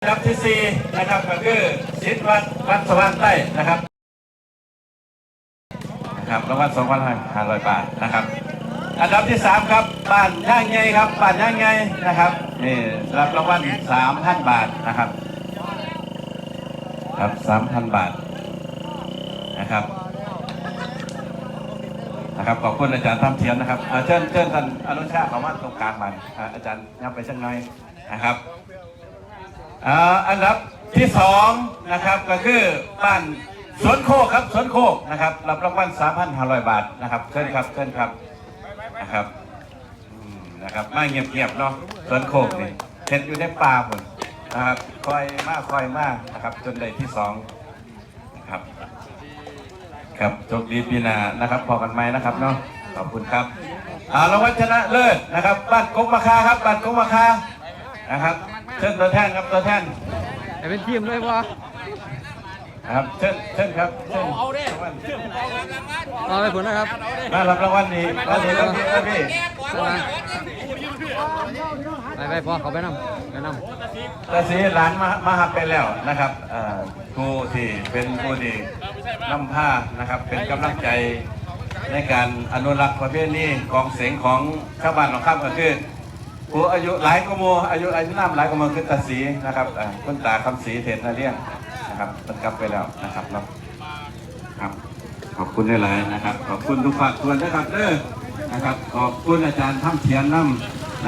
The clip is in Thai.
อันดับที่สี่นะครับก็คือสิทธิ์วัดวัดสว่างใต้นะครับนะครับรางวัลสองพันห้าร้อยบาทนะครับ อันดับที่สามครับบ้านย่างไงครับบ้านย่างไงนะครับนี่รับรางวัลสามพันบาทนะครับครับสามพันบาทนะครับนะครับขอบคุณอาจารย์ท่ามเทียนนะครับเชิญเชิญท่านอนุชาข้ามาตรงกลางมันอาอาจารย์ยับไปสักหน่อยนะครับ อันดับที่สองนะครับก็คือบ้านสวนโคกครับสวนโคกนะครับรับรางวัล3,500 บาทนะครับเชิญครับเชิญครับนะครับนะครับมาเงียบๆเนาะสวนโคกนี่เห็นอยู่ในป่าหมดนะครับคอยมากคอยมากนะครับ จนได้ที่สองนะครับครับโชคดีปีนานะครับ พอกันไหมนะครับเนาะขอบคุณครับอ่ารางวัลชนะเลิศนะครับบ้านกงมาคาครับบ้านกงมาคา นะครับเชิญตัวแทนครับตัวแทนแต่เป็นทีมเลยว่ะครับเชิญเชิญครับเชิญเอาไปผลนะครับมารับรางวัลนี้วันนี้ครับพี่ครับพี่ไปไปพอเขาไปนำไปนตาสีหลานมามาหับไปแล้วนะครับเอ่อผู้ที่เป็นผู้ที่นำผ้านะครับ เป็นกำลังใจในการอนุรักษ์ประเพณีกองเสียงของชาวบ้านของข้ามก็คือ ผู้อายุหลายกโมอายุอายุน้ำหลายกโมคือตาสีนะครับอ่อคุณตาคำสีเทนนาเลียงนะครับตันกลับไปแล้วนะครับเนาะครับ ขอบคุณหลายนะครับ ขอบคุณทุกฝากส่วนนะครับเด้อนะครับ ขอบคุณอาจารย์ท่ามเทียนน้ำ